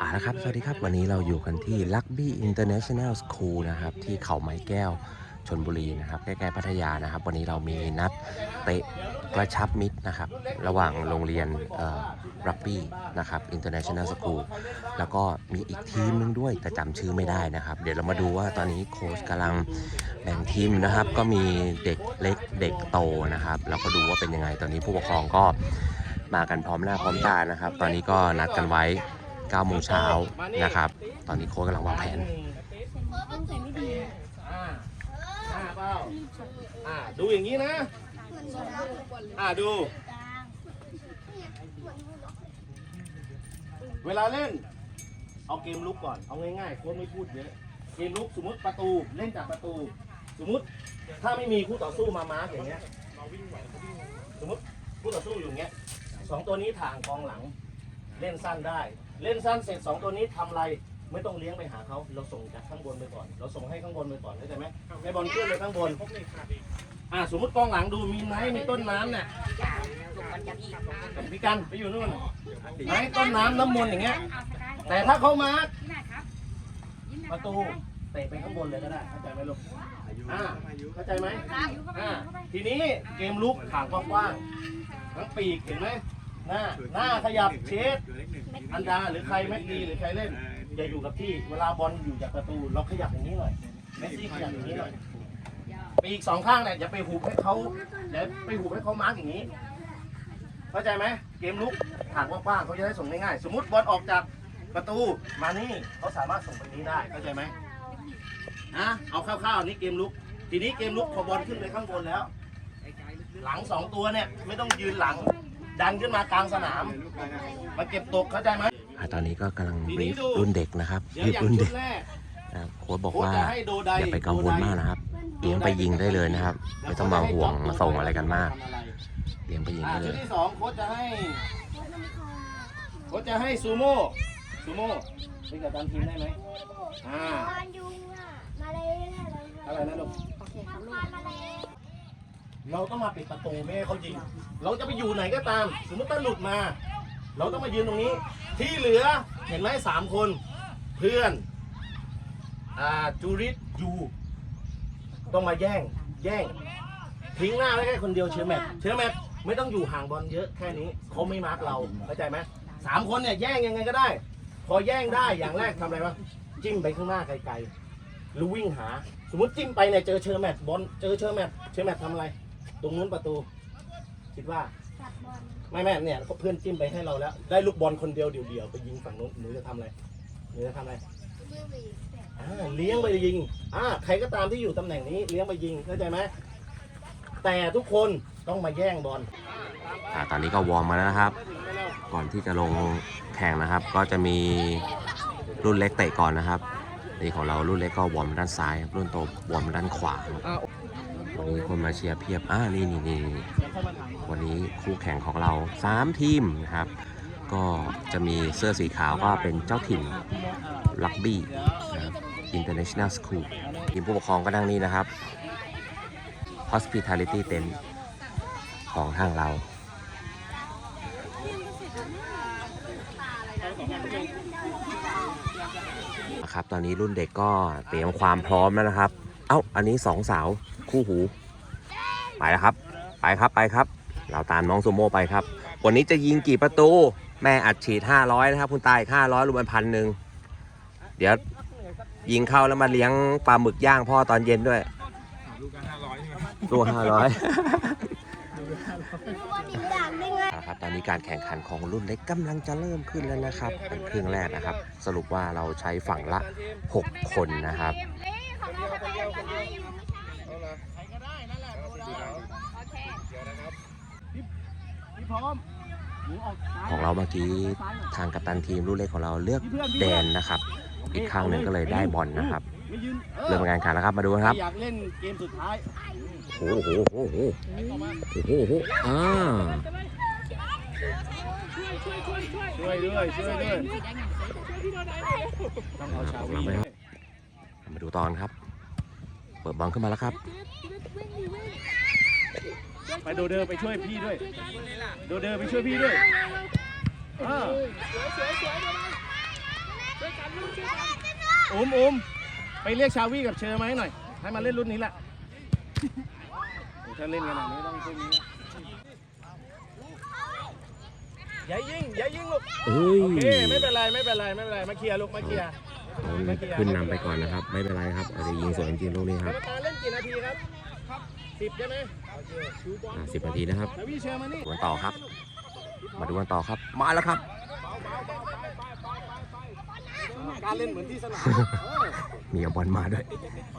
อ่านะครับ สวัสดีครับ วันนี้เราอยู่กันที่ Rugby International School นะครับ ที่เขาไม้แก้วชนบุรีนะครับ ใกล้ๆพัทยานะครับ วันนี้เรามีนัดเตะกระชับมิตรนะครับ ระหว่างโรงเรียนรักบี้นะครับ International School แล้วก็มีอีกทีมหนึงด้วย แต่จำชื่อไม่ได้นะครับ เดี๋ยวเรามาดูว่าตอนนี้โค้ชกำลังแบ่งทีมนะครับ ก็มีเด็กเล็กเด็กโตนะครับ แล้วก็ดูว่าเป็นยังไง ตอนนี้ผู้ปกครองก็มากันพร้อมหน้าพร้อมตานะครับ ตอนนี้ก็นัดกันไว้ 9โมงเช้านะครับ ตอนนี้โค้ชกำลังวางแผนดูอย่างนี้นะอ่าดู เวลาเล่น เอาเกมลุกก่อน เอาง่ายๆ โค้ชไม่พูดเยอะ เกมลุกสมมติประตู เล่นจากประตู สมมติถ้าไม่มีคู่ต่อสู้มามาร์กอย่างเงี้ยสมมติคู่ต่อสู้อยู่อย่างเงี้ยสองตัวนี้ทางกองหลัง เล่นสั้นได้ เล่นสั้นเสร็จสองตัวนี้ทำอะไรไม่ต้องเลี้ยงไปหาเขาเราส่งจากข้างบนไปก่อน เราส่งให้ข้างบนไปก่อนเข้าใจไหมให้บอลขึ้นไปข้างบนอ่าสมมติกองหลังดูมีไม้มีต้นน้ำเนี่ยพี่กันไปอยู่นู่นไม้ต้นน้ำน้ำมนต์อย่างเงี้ย แต่ถ้าเขามาประตูเตะไปข้างบนเลยก็ได้เข้าใจไหมลูกอ่าเข้าใจไหมอ่าทีนี้เกมลุกถางกว้างทั้งปีกเห็นไหม หน้าหน้าขยับเชสอันดาหรือใครแม็กดีหรือใครเล่นอย่าอยู่กับที่เวลาบอลอยู่จากประตูเราขยับอย่างนี้หน่อยเมสซี่ขยับอย่างนี้หน่อยปีกสองข้างเนี่ยอย่าไปหูบให้เขาอย่าไปหูบให้เขามาร์กอย่างนี้เข้าใจไหมเกมลุกถางกว้างๆเขาจะได้ส่งง่ายๆสมมติบอลออกจากประตูมานี่เขาสามารถส่งไปนี้ได้เข้าใจไหมนะเอาคร่าวๆนี่เกมลุก ทีนี้เกมลุกพอบอลขึ้นไปข้างบนแล้ว หลังสองตัวเนี่ยไม่ต้องยืนหลัง ดันขึ้นมากลางสนาม มาเก็บตกเข้าใจไหมอ่าตอนนี้ก็กำลังบรีฟรุ่นเด็กนะครับเดี๋ยวบรีฟอย่างรุ่นชุเด็ดกแรก นะครับโค้ชบอกโค้ชว่าจะให้โดไดอย่าไปกังวลมากนะครับเลี้ยงไปยิงได้เลยนะครับ ไม่ต้องมาห่วงมาส่งอะไรกันมากเลี้ยงไปยิงอ่าได้เลชุดย ที่สองโค้ชจะให้ โค้ชจะให้ซูโม่ ซูโม่เป็นกับตันทีมได้ไหมอ่ายุงอะมาเลยอะไรนะลูก โอเคครับลูกมา เราต้องมาปิดประตูไม่ให้เขายิง เราจะไปอยู่ไหนก็ตาม สมมติถ้าหลุดมา เราต้องมายืนตรงนี้ ที่เหลือเห็นไหมสามคน เพื่อนอ่าจูริตยูต้องมาแย่ง แย่ง ทิ้งหน้าไว้แค่คนเดียวเชื้อแมทเชื้อแมทไม่ต้องอยู่ห่างบอลเยอะแค่นี้เขาไม่มาร์กเราเข้าใจไหมสามคนเนี่ยแย่งยังไงก็ได้ พอแย่งได้อย่างแรกทำอะไรวะจิ้มไปข้างหน้าไกลๆหรือวิ่งหา สมมติจิ้มไปเนี่ยเจอเชอร์แมทบอลเจอเชอร์แมทเชอร์แมททำอะไร ตรงนู้นประตู คิดว่า ตัดบอลไม่แม่เนี่ยเพื่อนจิ้มไปให้เราแล้ว ได้ลูกบอลคนเดียวเดี่ยวๆไปยิงฝั่งนู้นหนูจะทำอะไรหนูจะทำอะไรมือหวีแสบอ่าเลี้ยงไปยิงอ่าใครก็ตามที่อยู่ตำแหน่งนี้เลี้ยงไปยิงเข้าใจไหมแต่ทุกคนต้องมาแย่งบอลอ่าตอนนี้ก็วอร์มมาแล้วนะครับ ก่อนที่จะลงแข่งนะครับ ก็จะมีรุ่นเล็กเตะก่อนนะครับนี่ของเรารุ่นเล็กก็วอร์มด้านซ้ายครับรุ่นโตวอร์มด้านขวาครับ วันนี้คนมาเชียร์เพียบ อ่า นี่นี่นี่วันนี้คู่แข่งของเรา 3 ทีมนะครับ ก็จะมีเสื้อสีขาวก็เป็นเจ้าถิ่นลักบี้นะครับ International School ทีมผู้ปกครองก็นั่งนี่นะครับ Hospitality Tent ของทางเรานะครับตอนนี้รุ่นเด็กก็เตรียมความพร้อมแล้วนะครับ เอ้า อันนี้สองสาวคู่หู ไปแล้วครับ ไปครับไปครับ เราตามน้องซูโม่ไปครับ วันนี้จะยิงกี่ประตู แม่อัดฉีด 500 นะครับ คุณตาย500รวมเป็นพันหนึ่งเดี๋ยวยิงเข้าแล้วมาเลี้ยงปลาหมึกย่างพ่อตอนเย็นด้วยลูกห้าร้อยรู้ว่ามีด่านได้ไงนะครับตอนนี้การแข่งขันของรุ่นเล็กกำลังจะเริ่มขึ้นแล้วนะครับ เป็นครึ่งแรกนะครับ สรุปว่าเราใช้ฝั่งละ 6 คนนะครับ ของเราไปกันได้อยู่ใครก็ได้นั่นแหละโดนเอาพี่พร้อมหนูออกซ้ายของเราเมื่อกี้ทางกัปตันทีมรุ่นเล็กของเราเลือกแดนนะครับ อีกข้างหนึ่งก็เลยได้บอลนะครับ เริ่มการแข่งขันแล้วครับมาดูนะครับอยากเล่นเกมสุดท้ายโอ้โหโอ้โหโอ้โหโอ้โหโอ้โหอ่าช่วยด้วยช่วยด้วยต้องเอาชาวีด้วยมา ดูตอนครับ เปิดบอลขึ้นมาแล้วครับ ไปโดเดอร์ไปช่วยพี่ด้วย โดเดอร์ไปช่วยพี่ด้วยอ่าอุ้มอุ้มไปเรียกชาวี่กับเชอร์มาให้หน่อย ให้มาเล่นรุ่นนี้แหละโอ้ถ้าเล่นขนาดนี้ต้องรุ่นนี้ละอย่ายิงอย่ายิงลูกเอ้ยโอเคไม่เป็นไรไม่เป็นไรไม่เป็นไรมาเคลียร์ลูกมาเคลียร์ ขึ้นนำไปก่อนนะครับ ไม่เป็นไรครับอาจจะยิงสวนจริงๆลูกนี้คกรรับรมการเล่นกี่นาทีครับสิบใช่ไหมโอเคชูบอลอ่าสิบนาทีนะครับชาวี่เชอร์มานี่ดูกันต่อครับ มาดูกันต่อครับ มาแล้วครับ การเล่นเหมือนที่สนามเออมีเอาบอลมาด้วย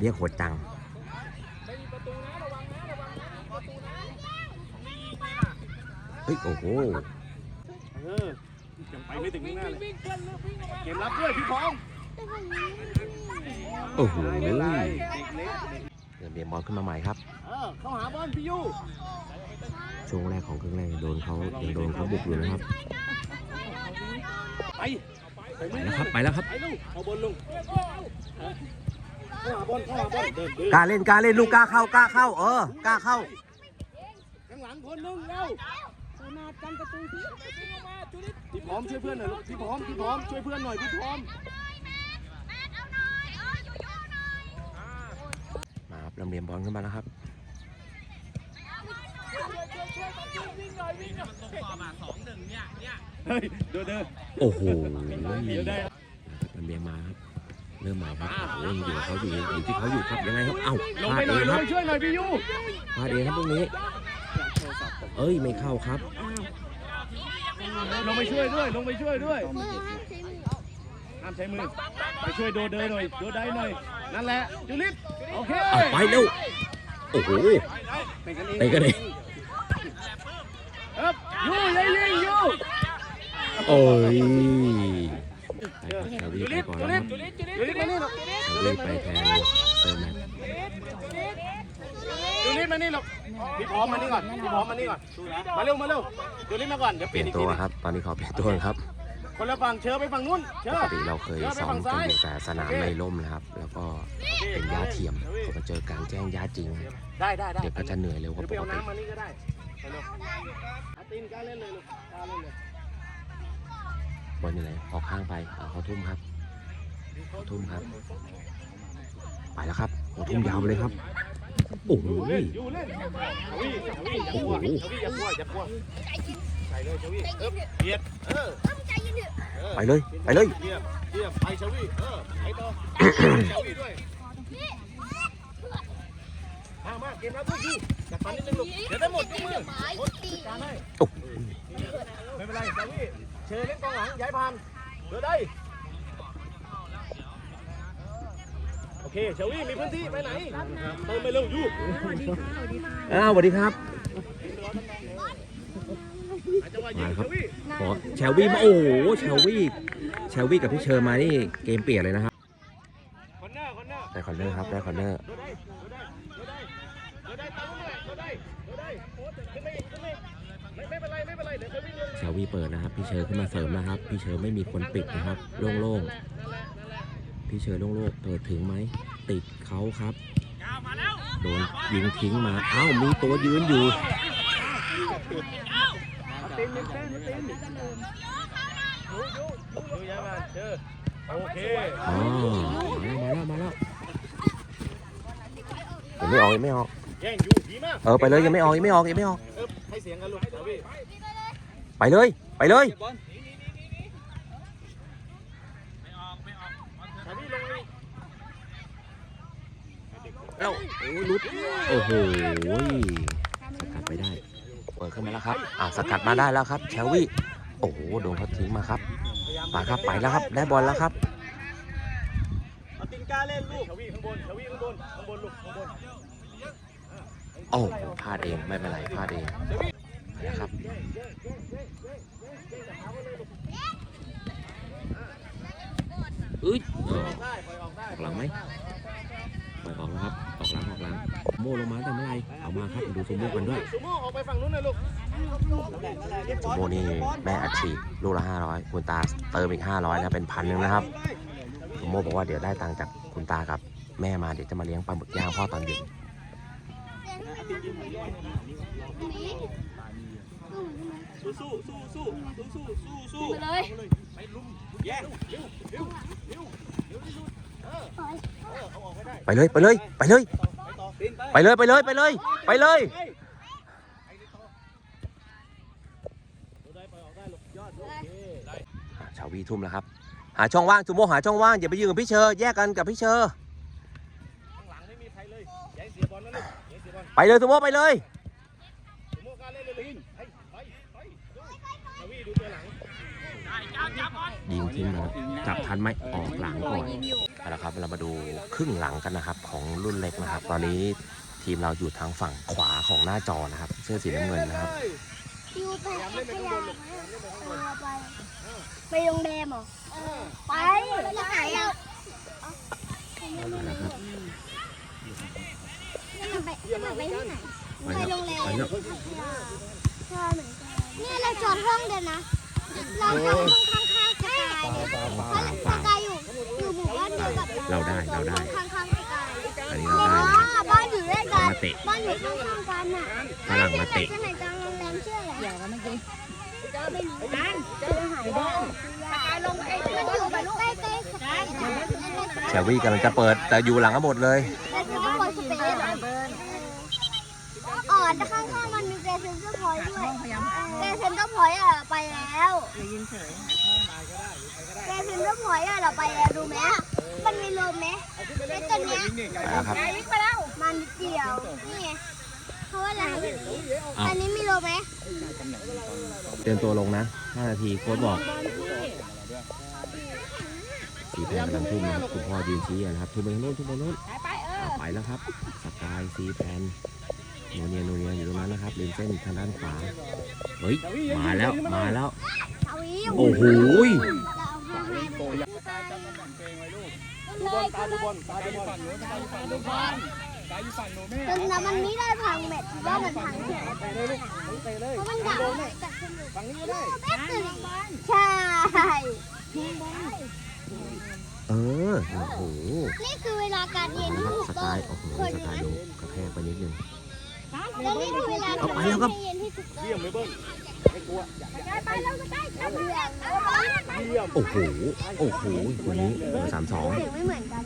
เรียกโหดจังเฮ้ยโอ้โหเออยังไปไม่ถึงข้างหน้าเลยเกมรับด้วยพี่พร้อม โอ้โหไม่เริ่เป็นมไรเด็กเล็กเบียงบอลขึ้นมาใหม่ครับเออเข้าหาบอลพี่ยูช่วงแรกของครึ่งแรกโดนเขายังโดนเขาบุกอยู่นะครับ ไปไปไปแล้วครับไปแล้วครับไปลูกเอาบอลลงเข้าหาบอลเข้าหาบอลเดินเดินกล้าเล่นกล้าเล่นลูกกล้าเข้ากล้าเข้า เออกล้าเข้าข้างหลังคนนึงเร็วพี่พร้อมช่วยเพื่อนหน่อยลูกพี่พร้อมพี่พร้อมช่วยเพื่อนหน่อยพี่พร้อม มาครับ ลำเลียงบอลขึ้นมาแล้วครับเฮ้ยเดินเดินโอ้โหลำเลียงมาครับเริ่มมาครับโอ้โหยังอยู่เขาอยู่อยู่ที่เขาอยู่ครับยังไงครับเอ้าลงพลาไปดหเอน่อยงลครับช่วยหน่อยพี่ยูพลาดเองครับตรงนี้ เอ้ยไม่เข้าครับ ลงไปช่วยด้วยลงไปช่วยด้วยเมื่อห้ามใช้มือห้ามใช้มือไปช่วยโดเดอหน่อยโดได้หน่อยนั่นแหละจุลิศ เคเอาไปเร็วโอ้โหเป็นกันเองเตะกันเองเอ๊บยูยิงยิงยูโอ้ยไปครับชาวีจุไปลิศก่อนจุแล้วลิคศรับจุลิศมานี่หรอกชาวีไปแทนเซอร์แมตจุลิศมานี่หรอกพี่พร้อมมานี่ก่อนพี่พร้อมมานี่ก่อนมาเร็วมาเร็วจุลิศมาก่อนเดี๋ยวเปเปลี่ลี่ยยนนอีกตัวทีครับ ตอนนี้ขอเปลี่ยนตัวครับ คนละฝั่งเชิญไปฝั่งนู้นเชิปญกติเราเคยซ้อมกันอยู่แต่สนามในร่มนะครับ แล้วก็เป็นหญ้าเทียมพอมาเจอกลางแจ้งหญ้าจริง ได้ได้ได้เด็กก็จะเหนื่อยเร็วกเดี๋ยว่าวไปปกเอาติน้ำมานี่ก็ได้ไปเร็วอาตินกล้าเล่นเลยลูกกล้าเล่นเลยบอลอยู่ไหนออกข้างไปเอาเขาทุ่มครับเขาทุ่มครับ ไปแล้วครับเขาทุ่มยาวไปเลยครับโอ้โหอยู่เล่นอยู่เล่นชวีชวีอย่ากลัวโอ้โหชวีอย่ากลัวอย่ากลัวใส่เลยชวีเอ๊บเบียดเออต้อง ใจเย็นๆออไปเลย ไปเลยเทียบเทียบไปชวีเออไปต่อชวีด้วยมามาเกมรับด้วยยูจัดฟันนิดนึงลูกเดี๋ยวได้หมดยกมือหมดการให้โอ้โหไม่เป็นไรชวีเชิญเล่นกองหลังย้ายผ่านเดี๋ยวได้โอเคชวีมีพื้นที่ไปไหนเติมไปเร็วยูอ้าวสวัสดีครับจังหวะยิง มาครับชวีขอแชลวี่มาโอ้โหแชลวี่แชลวี่กับพี่เชอร์มานี่เกมเปลี่ยนเลยนะครับคอนเนอร์คอนเนอร์ได้คอนเนอร์ครับได้คอนเนอร์เดี๋ยวได้เดี๋ยวได้เดี๋ยวได้เดี๋ยวได้ตามนู้นเลยเดี๋ยวได้เดี๋ยวได้โอ้ขึ้นไปอีกขึ้นไปอีกไม่ไม่เป็นไรไม่เป็นไรเดี๋ยวจะวิ่งลงแชลวี่เปิดนะครับ พี่เชอร์ขึ้นมาเสริมนะครับ พี่เชอร์ไม่มีคนปิดนะครับ โล่งๆพี่เชอร์โล่งๆเปิดถึงไหมติดเขาครับโดนยิงทิ้งมาเอ้ามีตัวยืนอยู่ ตีนตีนตีนยูยูยูย้ายมาเจอโอเคอ๋อมาแล้วมาแล้วยังไม่ออกยังไม่ออกแย่งยูดีมากเออไปเลยยังไม่ออกยังไม่ออกยังไม่ออกเออให้เสียงกันลูกเดี๋ยวพี่ไปเลยไปเลยชาวี่ลงเลยแล้วโอ้ยลุดโอ้โหสกัดไปได้เปิดขึ้นมาแล้วครับอ่าสกัดมาได้แล้วครับแชลวี่โอ้โหโดนเขาทิ้งมาครับมาครับไปแล้วครับได้บอลแล้วครับเอาตินกาเล่นลูกชาวี่ข้างบนชาวี่ข้างบนข้างบนลูกข้างบนโอ้พลาดเองไม่เป็นไรพลาดเองนะครับเอ้ยเออได้ปล่อยออกได้ออกหลังไหมปล่อยออกแล้วครับ โม่ลงมาทำอะไรเอามาครับดูซูโม่กันด้วยซูโม่ออกไปฝั่งนู้นนะลูกซูโม่นี่แม่อัดฉีดลูกละห้าร้อยคุณตาเติมอีกห้าร้อยนะเป็นพันหนึ่งนะครับซูโม่บอกว่าเดี๋ยวได้ตังค์จากคุณตากับ แม่มาเดี๋ยวจะมาเลี้ยงปลาหมึกย่างพ่อตอนเย็นสู้สู้สู้สู้สู้สู้เลยไปลุมแไปเลย ไปเลย ไปเลย ไปเลยไปเลยไปเลยไปเลยอะชาววีทุ่มแล้วครับ หาช่องว่างจูโมหาช่องว่างอย่าไปยืนกับพี่เชอร์แยกกันกับพี่เชอร์ข้างหลังไม่มีใครเลยอย่าให้เสียบอลนะลูกอย่าให้เสียบอลไปเลยจูโมไปเลยถึงโมการเล่นเลยลินไปไปไปดูชาวีดูตัวหลังยิงทิ้งนะครับจับทันไหมออกหลังก่อนเอาละครับเรามาดูครึ่งหลังกันนะครับของรุ่นเล็กนะครับ ตอนนี้ ทีมเราอยู่ทางฝั่งขวาของหน้าจอนะครับ เสื้อสีน้ำเงินนะครับอยู่ไปพัทยาไหมเออไปไปโรงแรมเหรอไปที่ไหนอะนะครับไปไปที่ไหนไปโรงแรมใช่เหมือนกันนี่เราจอดห้องเดียวนะเราจอดห้องข้างๆสกายเนี่ยเพราะสกายอยู่อยู่หมู่บ้านเดียวกับเราได้เราได้ข้างๆสกาย อนนี้เราได้บ้านอยู่ด้วยกันมาเตะ บ้านอยู่ข้างๆกันน่ะฝรั่งมาเตะ ที่ไหนจังโรงแรมชื่ออะไรเดี๋ยวกันเมื่อกี้ไม่รู้กันจะหายลงไอ้มันอยู่แบบใกล้ๆสกายนะแชวี่กำลังจะเปิดแต่อยู่หลังกันหมดเลยแล้วก็บอลสเปซอ๋อแต่ข้างๆมันมีเกรเซนเตอร์พอยต์ด้วย เกรเซนเตอร์พอยต์อะไปแล้วเกรเซนเตอร์พอยต์อะเราไปแล้วดูไหมมันมีลมไหมไอ้ตัวเนี้ยไปแล้วครับมันนิดเดียวนี่ไงเพราะว่าอะไรอันนี้มีลมไหมเตรียมตัวลงนะ 5 นาทีโค้ชบอกสีแพนกำลังทุ่มนะครับคุณพ่อยืนชี้นะครับทุ่มไปทางโน้นทุ่มไปทางโน้นอะไปแล้วครับสกายสีแพน โนเนียโนเนียอยู่ตรงนั้นนะครับริมเส้นทางด้านขวา เฮ้ย มาแล้ว มาแล้วเอาวิวโอ้โหยเราเอาห้าให้ไปเลยดูบอลตาดูบอลตาดูบอลตาดูฝั่งดูบอลตาอยู่ฝั่งหนูแม่จนน้ำมันไม่ได้พังเม็ดว่ามันพังแค่เตะเลยลูกเตะเลยเพราะมันดังกัดสนุกฝั่งนี้ก็ได้แป๊บนึงใช่เออ โอ้โห นี่คือเวลาการเรียนนะที่ครับถูกสต้กาองยโอ้โหสกายดูกระแทกไปนิดนึงแล้วนี่คือ เวลาเอาการไปแล้วครับเรียนที่ถูกต้องเยี่ยมเลยเบิ้ลไม่กลัวไปแล้วก็ได้เรื่องเยี่ยมโอ้โหโอ้โหวันนี้เบอร์สามสองเสียงไม่เหมือนกัน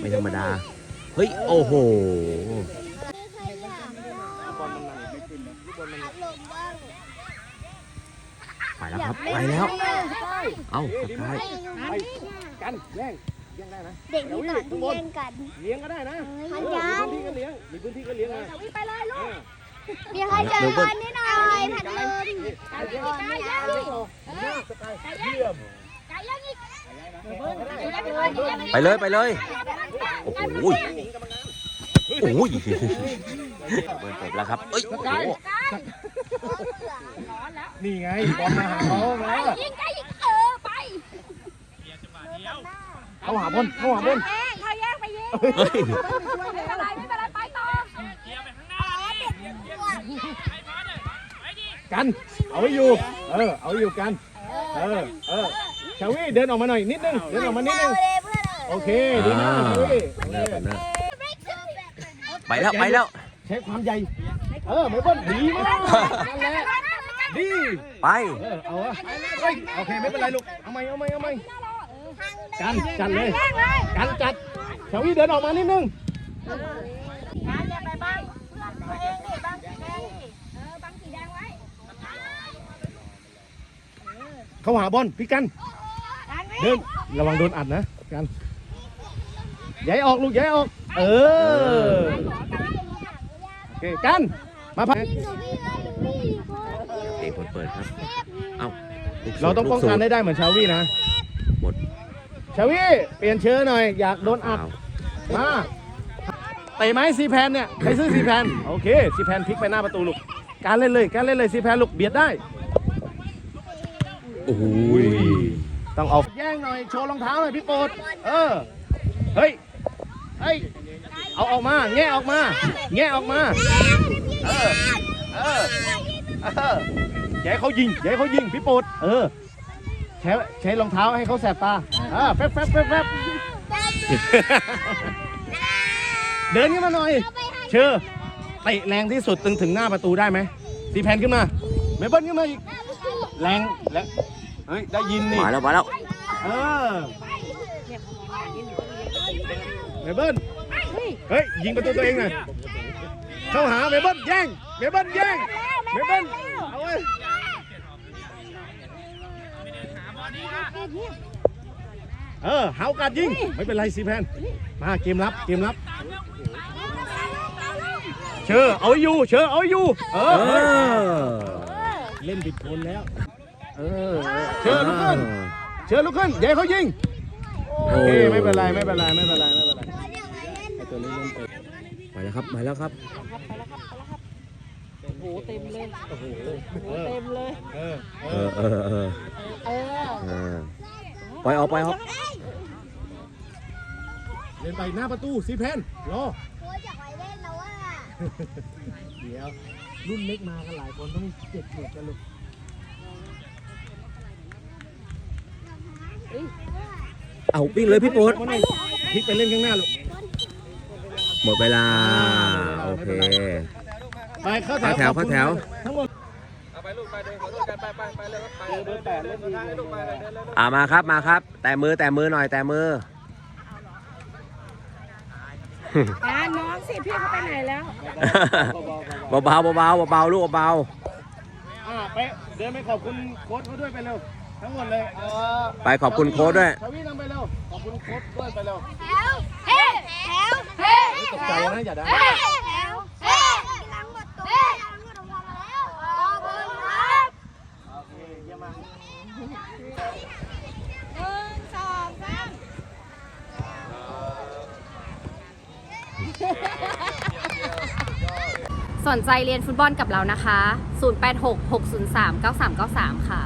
ไม่ธรรมดาเฮ้ยโอ้โหใครอยากได้บอลมันหนักไม่ขึ้นนะลูกบอลมันพัดลมบ้างไปแล้วครับไปแล้ว เอ้าสกายไปกันแย่ง แย่งได้นะเด็กที่ต่างที่แย่งกันเลี้ยงก็ได้นะพันมียัพื้นนที่ก็เลี้ยงมีพื้นที่ก็เลี้ยงนะไปเลยลูเอกอมีใครเจอกันนี่หน่อยพัดลมเลี้ยงได้ย่างดิสกายเยี่ยมไปเลยไปเลยโอ้โหโอ้ยเบิร์นเปิดแล้วครับเอ้ยโอ้โหนี่ไงบอลมาหาเขาแล้วยิงได้ยิงเออไปเขาหาบอล เขาหาบอลแย่งเขาแย่งไปยิงเฮ้ย ไม่เป็นไรไม่เป็นไรไปต่อกัน เอาไว้อยู่ เออ เอาไว้อยู่กัน เออ เออชาวี่เดินออกมาหน่อยนิดนึง เดินออกมานิดนึง โอเค ดีมากชาวี่โอเคไปแล้วไปแล้วใช้ความใหญ่ เออไม่เบิ้ลดีมากนั่นแหละดี ไป เออ เอาวะเฮ้ยโอเค ไม่เป็นไรลูก เอาไหมเอาไหมเอาไหม กันจัดเลยกันจัดชาวี่เดินออกมานิดนึงงานเนี่ยไปบ้างเพื่อนตัวเองดิบ้างสีแดงดิเออบังสีแดงไว้เขาหาบอลพี่กันการวิ่งเดินระวังโดนอัดนะกันย้ายออกลูกย้ายออก เออโอเคกันมาพักเพลงเปิดเปิดครับ เอ้าลูกเราต้องป้องกันลูให้ได้เหมือนชาวี่นะหมด ชาวี่เปลี่ยนเชื้อหน่อย อยากโดนอัดเอามาเตะไหมซีแพนเนี่ยใครซื้อซีแพนโอเคซีแพนพลิกไปหน้าประตูลูกการเล่นเลยการเล่นเลยซีแพนลูกเบียดได้โอ้โหต้องเอาแย่งหน่อยโชว์รองเท้าหน่อยพี่โปรดเออเฮ้ยเฮ้ยเอาออกมาแง่ออกมาแง่ออกมาเออเออเอออย่าให้เขายิงอย่าให้เขายิงพี่โปรดเออ ใช้ใช้รองเท้าให้เขาแสบตาอ่าแฟบแฟบแฟบแฟบเดินขึ้นมาหน่อย เชื่อเตะแรงที่สุดถึงถึงหน้าประตูได้ไหมตีแผ่นขึ้นมาเมเบิลขึ้นมาอีกแรงและเฮ้ยได้ยินนี่มาแล้วมาแล้วเออเมเบิ้ลเฮ้ยยิงประตูตัวเองหน่อยเข้าหาเมเบิ้ลแย่งเมเบิ้ลแย่งเมเบิ้ลเอาไว้ เออหาโอกาสยิง ไม่เป็นไรสิแพนมาเกมรับเกมรับเชอเอาอยู่เชอเอาอยู่เอเออเฮ้ยอเล่นผิดคนแล้วเออเชิญลุกขึ้นเชิญลุกขึ้นอย่าให้เขายิงโอเคไม่เป็นไรไม่เป็นไรไม่เป็นไรไม่เป็นไรไอ้ตัวนี้เล่นไปไปแล้วครับไปแล้วครับโอ้โหเต็มเลยโอ้โหโอ้โหเต็มเลย เออเอเอออเออเออเออเออปล่อยออกปล่อยออกเล่นไปหน้าประตูสีเพนรอโค้ชอยากไปเล่นแล้วว่าเดี๋ยวรุ่นเล็กมากันหลายคนต้องเจ็บเจ็บกันลูกเอาวิ่งเลยพี่โป๊ดมานี่พลิกไปเล่นข้างหน้าลูกหมดเวลา โอเค ไปเข้าแถเข้าวแถวเข้าแถวทั้งหมดอ่ามาครับมาครับ แต่มือแต่มือหน่อยแต่มืออ่าน้องสิพี่เขาไปไหนแล้วเบาๆเบาๆเบาๆลูกเบาอ่าไปเดินไปขอบคุณโค้ชเขาด้วยไปเร็วทั้งหมดเลยเออๆไปขอบคุณโค้ชด้วยทวีนำไปเร็วขอบคุณโค้ชด้วยไปเร็วแถวเฮ้แถวเฮ้ตกใจนะอย่าดัง แถวเฮ้ล้างหมดตัวล้างหมดออกมาแล้วขอบคุณครับ โอเคเยี่ยมมาก หนึ่งสองสาม ส นใจเรียนฟุตบอลกับเรานะคะ 086 603 9393 ค่ะ